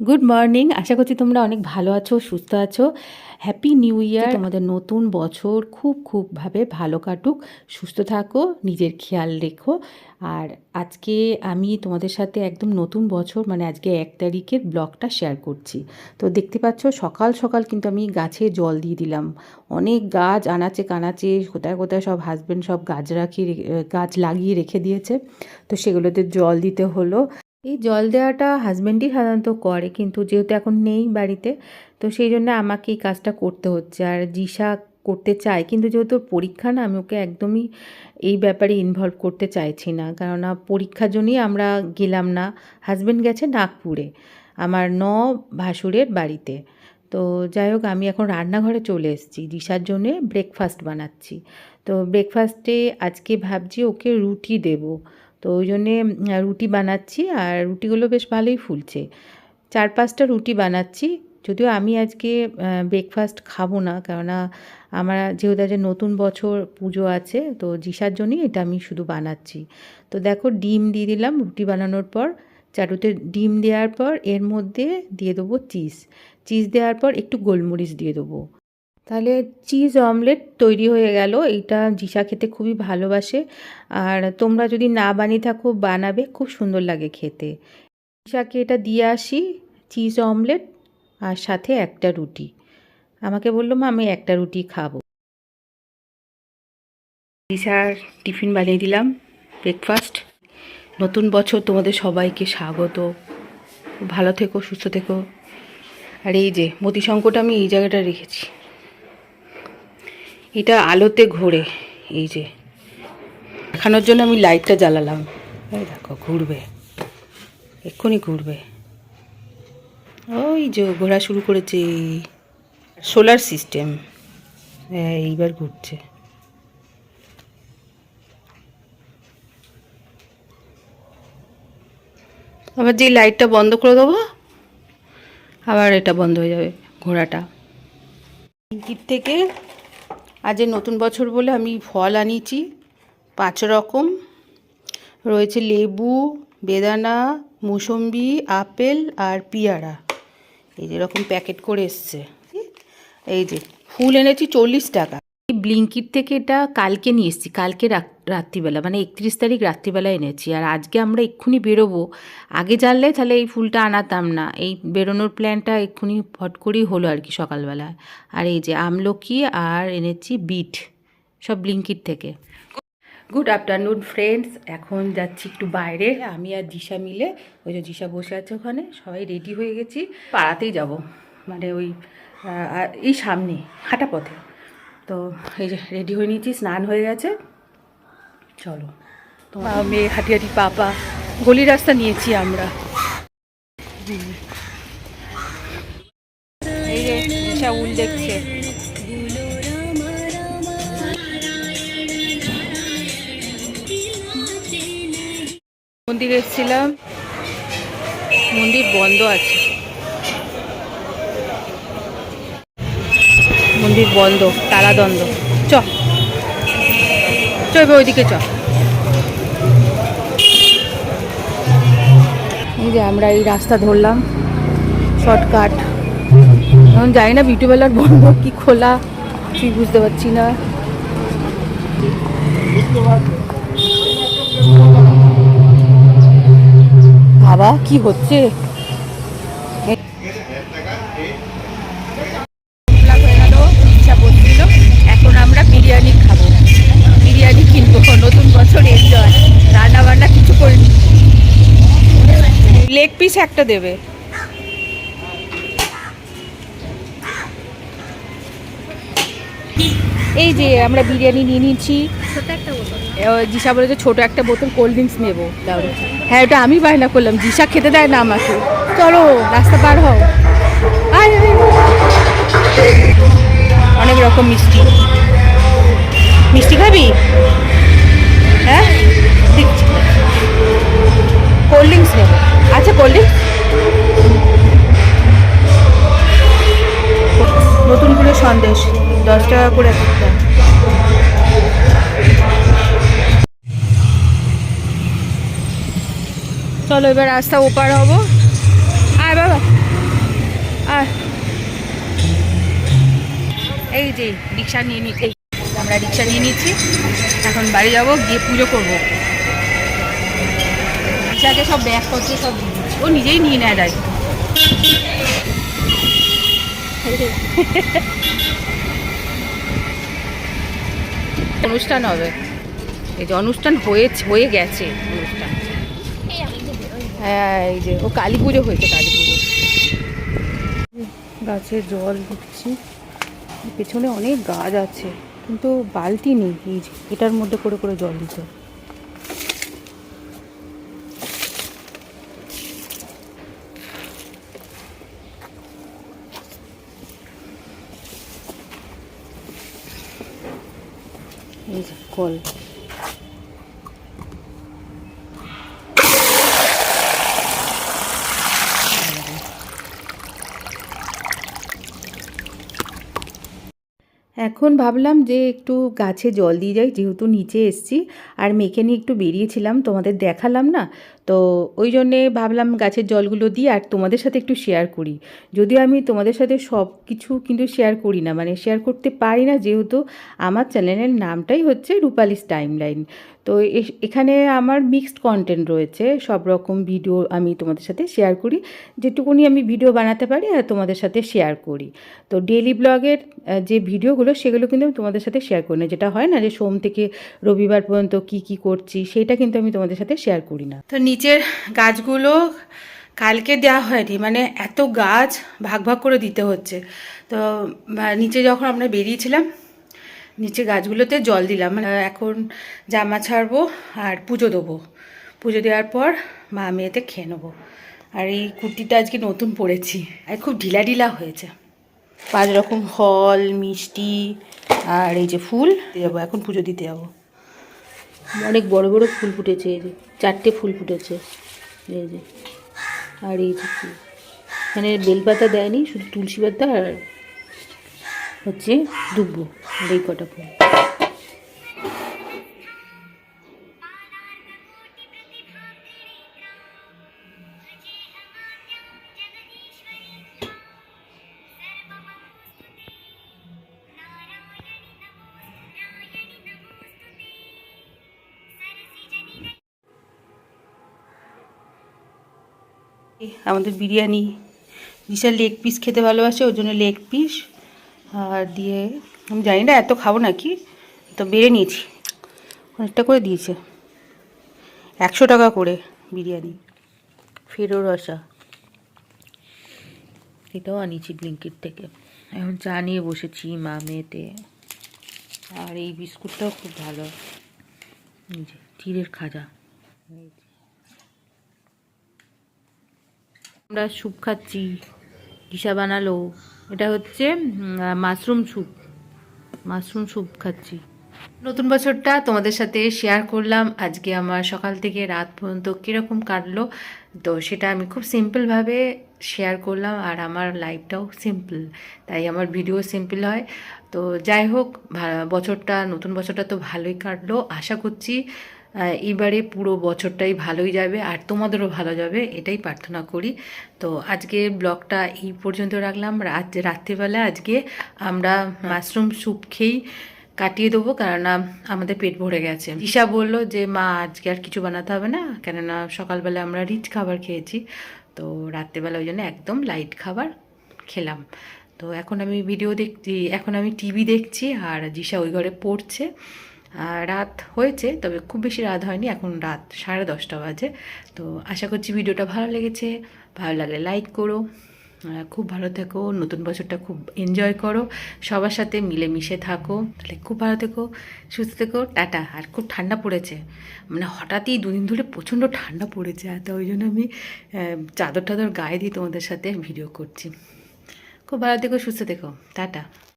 Good morning আশা করছি তোমরা অনেক ভালো আছো সুস্থ আছো। হ্যাপি নিউ ইয়ার তোমাদের নতুন বছর খুব খুবভাবে ভালো কাটুক সুস্থ থাকো নিজের খেয়াল রেখো। আর আজকে আমি তোমাদের সাথে একদম নতুন বছর মানে আজকে এক তারিখের ব্লগটা শেয়ার করছি। তো দেখতে পাচ্ছ সকাল সকাল কিন্তু আমি গাছে জল দিয়ে দিলাম। অনেক গাছ আনাচে কানাচে কোথায় কোথায় সব হাজব্যান্ড সব গাছ রাখি গাছ লাগিয়ে রেখে দিয়েছে। তো সেগুলোতে জল দিতে হলো। এই জল দেওয়াটা হাজব্যান্ডই সাধারণত করে, কিন্তু যেহেতু এখন নেই বাড়িতে, তো সেই জন্য আমাকে এই কাজটা করতে হচ্ছে। আর জিসা করতে চায়, কিন্তু যেহেতু পরীক্ষা না, আমি ওকে একদমই এই ব্যাপারে ইনভলভ করতে চাইছি না। কেননা পরীক্ষার জন্যই আমরা গেলাম না। হাজব্যান্ড গেছে নাগপুরে, আমার ন ভাসুরের বাড়িতে। তো যাই হোক, আমি এখন রান্নাঘরে চলে এসেছি। দিশার জন্যে ব্রেকফাস্ট বানাচ্ছি। তো ব্রেকফাস্টে আজকে ভাবছি ওকে রুটি দেবো। তো ওই জন্যে রুটি বানাচ্ছি আর রুটিগুলো বেশ ভালোই ফুলছে। চার পাঁচটা রুটি বানাচ্ছি, যদিও আমি আজকে ব্রেকফাস্ট খাব না, কেননা আমার যেহেতু আজ নতুন বছর পুজো আছে, তো জিসার জন্যই এটা আমি শুধু বানাচ্ছি। তো দেখো, ডিম দিয়ে দিলাম রুটি বানানোর পর, চাটুতে ডিম দেওয়ার পর এর মধ্যে দিয়ে দেবো চিজ। চিজ দেওয়ার পর একটু গোলমরিচ দিয়ে দেবো। তাহলে চিজ অমলেট তৈরি হয়ে গেল। এইটা জিসা খেতে খুবই ভালোবাসে। আর তোমরা যদি না বানিয়ে থাকো, বানাবে, খুব সুন্দর লাগে খেতে। জিসাকে এটা দিয়ে আসি চিজ অমলেট আর সাথে একটা রুটি। আমাকে বলল, মা, আমি একটা রুটি খাব। জিসার টিফিন বানিয়ে দিলাম ব্রেকফাস্ট নতুন বছর তোমাদের সবাইকে স্বাগত। ভালো থেকো, সুস্থ থেকো। আর এই যে মতিশঙ্কটা আমি এই জায়গাটা রেখেছি। এটা আলোতে ঘোরে, এই যে। দেখানোর জন্য আমি লাইটটা জ্বালালাম। এই দেখো, ঘুরবে। এক্ষুনি ঘুরবে। ওই যে ঘোরা শুরু করেছে। সোলার সিস্টেম হ্যাঁ এইবার ঘুরছে। আবার যে লাইটটা বন্ধ করে দেবো, আবার এটা বন্ধ হয়ে যাবে ঘোড়াটা থেকে আজ নতুন বছর বলে আমি ফল আনিয়েছি, পাঁচ রকম। রয়েছে লেবু, বেদানা, মুসম্বি, আপেল আর পিয়ারা। এই যে রকম প্যাকেট করে এসছে। এই যে, ফুল এনেছি চল্লিশ টাকা। ব্লিঙ্কিট থেকে এটা কালকে নিয়ে এসেছি, কালকে রাত্রিবেলা মানে একত্রিশ তারিখ রাত্রিবেলা এনেছি। আর আজকে আমরা এক্ষুনি বেরোবো। আগে জানলে তাহলে এই ফুলটা আনাতাম না। এই বেরোনোর প্ল্যানটা এক্ষুনি ফট করেই হলো আর কি সকালবেলায়। আর এই যে আমলকি আর এনেছি বিট, সব ব্লিঙ্কিট থেকে। গুড আফটারনুন ফ্রেন্ডস এখন যাচ্ছি একটু বাইরে। আমি আর দিশা মিলে, ওই যে দিশা বসে আছে ওখানে, সবাই রেডি হয়ে গেছি। পাড়াতেই যাব। মানে ওই এই সামনে, হাঁটা পথে। তো এই যে রেডি হয়ে নিয়েছি, স্নান হয়ে গেছে। চলো, তোমার মেয়ে হাঁটি হাঁটি পাপা গলি রাস্তা নিয়েছি আমরা। উল দেখছে। মন্দিরে এসেছিলাম। মন্দির বন্ধ আছে। মন্দির বন্ধ দ্বন্দ্ব চ। চ এবার ওইদিকে চ। এই যে আমরা এই রাস্তা ধরলাম, শর্টকাট। এখন জানি না বিউটিবেলার বন্ধ, কি খোলা ঠিক বুঝতে পারছি না। বাবা, কি হচ্ছে এখন আমরা বিরিয়ানি খাব বিরিয়ানি কিনবো নতুন বছর এনজয় রান্না বান্না কিছু করিনি লেগ পিস একটা দেবে। এই যে আমরা বিরিয়ানি নিয়ে নিয়েছি জিসা বলেছে ছোট একটা বোতল কোল্ড ড্রিঙ্কস নেব। হ্যাঁ ওটা আমি বায়না করলাম। জিসা খেতে দেয় না আমাকে। চলো রাস্তা পার হও। অনেক রকম মিষ্টি। মিষ্টি খাবি? হ্যাঁ? দিচ্ছি কোল্ড ড্রিঙ্কস নেব। আচ্ছা কোল্ড ড্রিঙ্কস নতুন করে সন্দেশ, দশ টাকা করে একটা। চলো এবার রাস্তা ওপার হব। আয় বাবা। আয়। এই যে, রিক্সা নিয়ে নিই এই আমরা রিক্সা নিয়ে নিচ্ছি। এখন বাড়ি যাব, গিয়ে পুজো করব। রিক্সাকে সব ব্যাগ করছে সব ও নিজেই নিয়ে নেয় দায়িত্ব অনুষ্ঠান হবে। এই যে অনুষ্ঠান হয়েছে হয়ে গেছে অনুষ্ঠান। হ্যাঁ এই যে, ও কালী পুজো হয়েছে, কালী পুজো। গাছে জল দিচ্ছি পেছনে অনেক গাছ আছে। কিন্তু বালতি নেই এই যে এটার মধ্যে করে করে জল দিতে। এই যে কল এখন ভাবলাম যে একটু গাছে জল দিয়ে যাই, যেহেতু নিচে এসছি। আর মেখে নিয়ে একটু বেরিয়েছিলাম, তোমাদের দেখালাম না। তো ওই জন্যে ভাবলাম গাছের জলগুলো দিই আর তোমাদের সাথে একটু শেয়ার করি। যদিও আমি তোমাদের সাথে সব কিছু কিন্তু শেয়ার করি না মানে শেয়ার করতে পারি না যেহেতু আমার চ্যানেলের নামটাই হচ্ছে রূপালিস টাইমলাইন তো এখানে আমার মিক্সড কন্টেন্ট রয়েছে, সব রকম ভিডিও আমি তোমাদের সাথে শেয়ার করি, যেটুকুনি আমি ভিডিও বানাতে পারি আর তোমাদের সাথে শেয়ার করি। তো ডেলি ব্লগের যে ভিডিওগুলো সেগুলো কিন্তু আমি তোমাদের সাথে শেয়ার করি না, যেটা হয় না যে সোম থেকে রবিবার পর্যন্ত কি কি করছি, সেটা কিন্তু আমি তোমাদের সাথে শেয়ার করি না। তো নিচের গাছগুলো কালকে দেওয়া হয়নি মানে এত গাছ ভাগ ভাগ করে দিতে হচ্ছে। তো নিচে যখন আমরা বেরিয়েছিলাম, নিচে গাছগুলোতে জল দিলাম মানে এখন জামা ছাড়বো আর পুজো দেবো। পুজো দেওয়ার পর মা মেয়েতে খেয়ে নেব। আর এই কুর্তিটা আজকে নতুন পরেছি, আর খুব ঢিলা ঢিলা হয়েছে। পাঁচ রকম ফল, মিষ্টি আর এই যে ফুল যাব, এখন পুজো দিতে যাব। অনেক বড় বড় ফুল ফুটেছে, এই যে চারটে ফুল ফুটেছে, এই যে। আর এই যে এখানে বেলপাতা দেয়নি, শুধু তুলসী পাতা আর হচ্ছে দুব্বো আর এই কটা ফুল। আমাদের বিরিয়ানি বিশাল লেগ পিস খেতে ভালোবাসে, ওর জন্য লেগ পিস আর দিয়ে, আমি জানি না, এত খাব নাকি, তো বেড়ে নিয়েছি। অনেকটা করে দিয়েছে। একশো টাকা করে বিরিয়ানি। ফেরো রসা এটাও আনিয়েছি ব্লিঙ্কিট থেকে। এখন চা নিয়ে বসেছি মা মেয়েতে আর এই বিস্কুটটাও খুব ভালো। চিড়ের খাজা এই যে। আমরা স্যুপ খাচ্ছি, দিশা বানালো। এটা হচ্ছে মাশরুম স্যুপ। মাশরুম স্যুপ খাচ্ছি। নতুন বছরটা তোমাদের সাথে শেয়ার করলাম। আজকে আমার সকাল থেকে রাত পর্যন্ত কীরকম কাটলো, তো সেটা আমি খুব সিম্পলভাবে শেয়ার করলাম আর আমার লাইফটাও সিম্পল তাই আমার ভিডিও সিম্পল হয়। তো যাই হোক বছরটা, নতুন বছরটা তো ভালোই কাটলো। আশা করছি এবারে পুরো বছরটাই ভালোই যাবে আর তোমাদেরও ভালো যাবে, এটাই প্রার্থনা করি। তো আজকে ব্লগটা এই পর্যন্ত রাখলাম। রাত, রাত্রিবেলা আজকে আমরা মাশরুম স্যুপ খেয়েই কাটিয়ে দেবো কেননা আমাদের পেট ভরে গেছে। ঈশা বলল যে, মা, আজকে আর কিছু বানাতে হবে না, কেননা সকালবেলা আমরা রিচ খাবার খেয়েছি। তো রাত্রেবেলা ওই জন্য একদম লাইট খাবার খেলাম। তো এখন আমি ভিডিও দেখছি, এখন আমি টিভি দেখছি আর জিসা ওই ঘরে পড়ছে। রাত হয়েছে, তবে খুব বেশি রাত হয়নি, এখন রাত সাড়ে দশটা বাজে। তো আশা করছি ভিডিওটা ভালো লেগেছে, ভালো লাগলে লাইক করো খুব ভালো থেকো, নতুন বছরটা খুব এনজয় করো, সবার সাথে মিলেমিশে থাকো, তাহলে খুব ভালো থেকো, সুস্থ থেকো, টাটা। আর খুব ঠান্ডা পড়েছে মানে হঠাৎই দুদিন ধরে প্রচণ্ড ঠান্ডা পড়েছে আর তো ওই জন্য আমি চাদর টাদর গায়ে দিয়ে তোমাদের সাথে ভিডিও করছি। খুব ভালো থেকো, সুস্থ থেকো, টাটা।